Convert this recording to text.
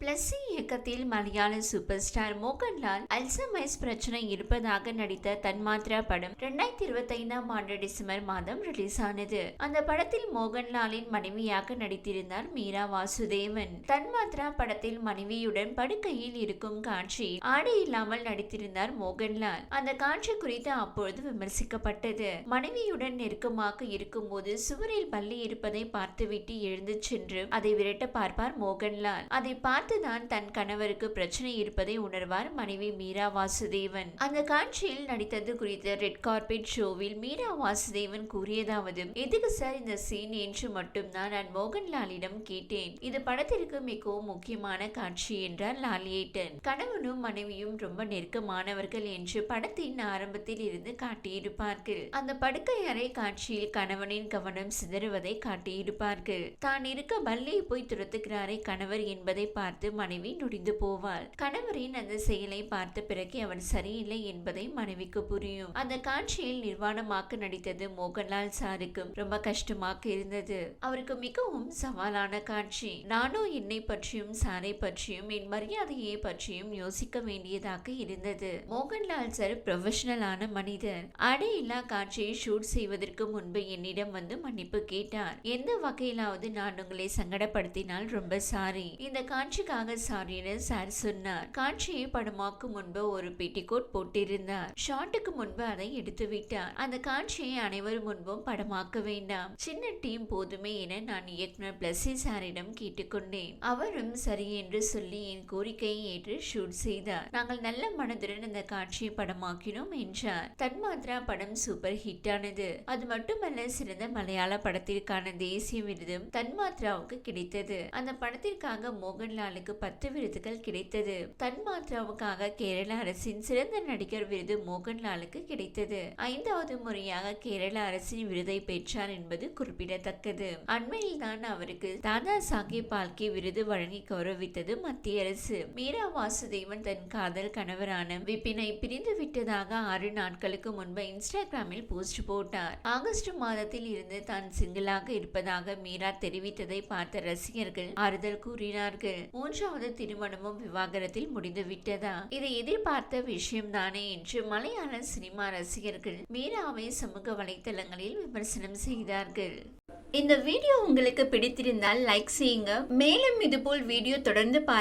பிளஸ்ஸி இயக்கத்தில் மலையாள super star Mohanlal அல்சமைஸ் பிரச்சனை இருப்பதாக நடித்த தன்மாத்ரா படம் இரண்டாயிரத்தி இருபத்தி ஐந்தாம் ஆண்டு டிசம்பர் மாதம் ரிலீஸ் ஆனது. அந்த படத்தில் மோகன்லாலின் மனைவியாக நடித்திருந்தார் மீரா வாசுதேவன். தன்மாத்ரா படத்தில் மனைவியுடன் படுக்கையில் இருக்கும் காட்சி ஆடை இல்லாமல் நடித்திருந்தார் மோகன்லால். அந்த காட்சி குறித்து அப்பொழுது விமர்சிக்கப்பட்டது. மனைவியுடன் நெருக்கமாக இருக்கும்போது சுவரில் பள்ளி இருப்பதை பார்த்துவிட்டு எழுந்து சென்று அதை விரட்ட பார்ப்பார் மோகன்லால். அதை பார்த்துதான் தன் கணவருக்கு பிரச்சனை இருப்பதை உணர்வார் மனைவி மீரா வாசுதேவன். அந்த காட்சியில் நடித்தது குறித்த ரெட் கார்பெட் ஷோவில் மீரா வாசுதேவன் கூறியதாவது எதுக்கு சார் இந்த சீன் என்று மட்டும்தான் நான் மோகன்லாலிடம் கேட்டேன். இது படத்திற்கு மிகவும் முக்கியமான காட்சி என்றார் லாலியேட்டன். கணவனும் மனைவியும் ரொம்ப நெருக்கமானவர்கள் என்று படத்தின் ஆரம்பத்தில் இருந்து காட்டியிருப்பார்கள். அந்த படுக்கை அறை காட்சியில் கணவனின் கவனம் சிதறுவதை காட்டியிருப்பார்கள். தான் இருக்க பல்லியை போய் துரத்துகிறாரே கணவர் என்பதை பார்த்து மனைவி நொடிந்து போவாள். கணவரின் அந்த செயலை பார்த்த பிறகு அவன் சரியில்லை என்பதை மனைவிக்கு புரியும். அந்த காட்சியில் நிர்வாணமாக நடித்தது மோகன்லால் சாருக்கும் ரொம்ப கஷ்டமாக இருந்தது. அவருக்கு மிகவும் சவாலான காட்சி. நானோ என்னை பற்றியும் சாரை பற்றியும் என் மரியாதையை பற்றியும் யோசிக்க வேண்டியதாக இருந்தது. மோகன்லால் சார் ப்ரொஃபஷனலான மனிதர். அடையில்லா காட்சியை ஷூட் செய்வதற்கு முன்பு என்னிடம் வந்து மன்னிப்பு கேட்டார். எந்த வகையிலாவது நான் உங்களை சங்கடப்படுத்தினால் ரொம்ப சாரி இந்த காட்சி காட்சிக்காக சாரின்னு சார் சொன்னார். காட்சியை படமாக்கும் முன்பு ஒரு பெட்டிகோட் போட்டிருந்தார். ஷாட்டுக்கு முன்பு அதை எடுத்து விட்டார். அந்த காட்சியை அனைவர் முன்பும் படமாக்க வேண்டாம். சின்ன டீம் போதுமே என நான் இயக்குனர் பிளஸி சாரிடம் கேட்டுக்கொண்டேன். அவரும் சரி என்று சொல்லி என் கோரிக்கையை ஏற்று ஷூட் செய்தார். நாங்கள் நல்ல மனதுடன் அந்த காட்சியை படமாக்கினோம் என்றார். தன்மாத்ரா படம் சூப்பர் ஹிட் ஆனது. அது மட்டுமல்ல சிறந்த மலையாள படத்திற்கான தேசிய விருதும் தன்மாத்ராவுக்கு கிடைத்தது. அந்த படத்திற்காக மோகன்லாலுக்கு பத்து விருதுகள் கிடைத்தது. தன்மாத்ராவுக்காக கேரள அரசின் சிறந்த நடிகர் விருது மோகன்லாலுக்கு கிடைத்தது. ஐந்தாவது முறையாக கேரள அரசின் விருதை பெற்றார் என்பது குறிப்பிடத்தக்கது. அண்மையில் தான் அவருக்கு தாதா சாஹிப் பால்கே விருது வழங்கி கௌரவித்தது மத்திய அரசு. மீரா வாசுதேவன் தன் காதல் கணவரான விபினை பிரிந்து விட்டதாக ஆறு நாட்களுக்கு முன்பு இன்ஸ்டாகிராமில் போஸ்ட் போட்டார். ஆகஸ்ட் மாதத்தில் இருந்து தான் சிங்கிளாக இருப்பதாக மீரா தெரிவித்ததை பார்த்த ரசிகர்கள் ஆறுதல் கூறினார்கள். மூன்றாவது திருமணமும் விவாகரத்தில் முடிந்து விட்டதா இதை எதிர்பார்த்த விஷயம்தானே என்று மலையாள சினிமா ரசிகர்கள் மீராவை சமூக வலைதளங்களில் விமர்சனம் செய்தார்கள். இந்த வீடியோ உங்களுக்கு பிடித்திருந்தால் லைக் செய்யுங்க. மேலும் இதுபோல் வீடியோ தொடர்ந்து பார்க்க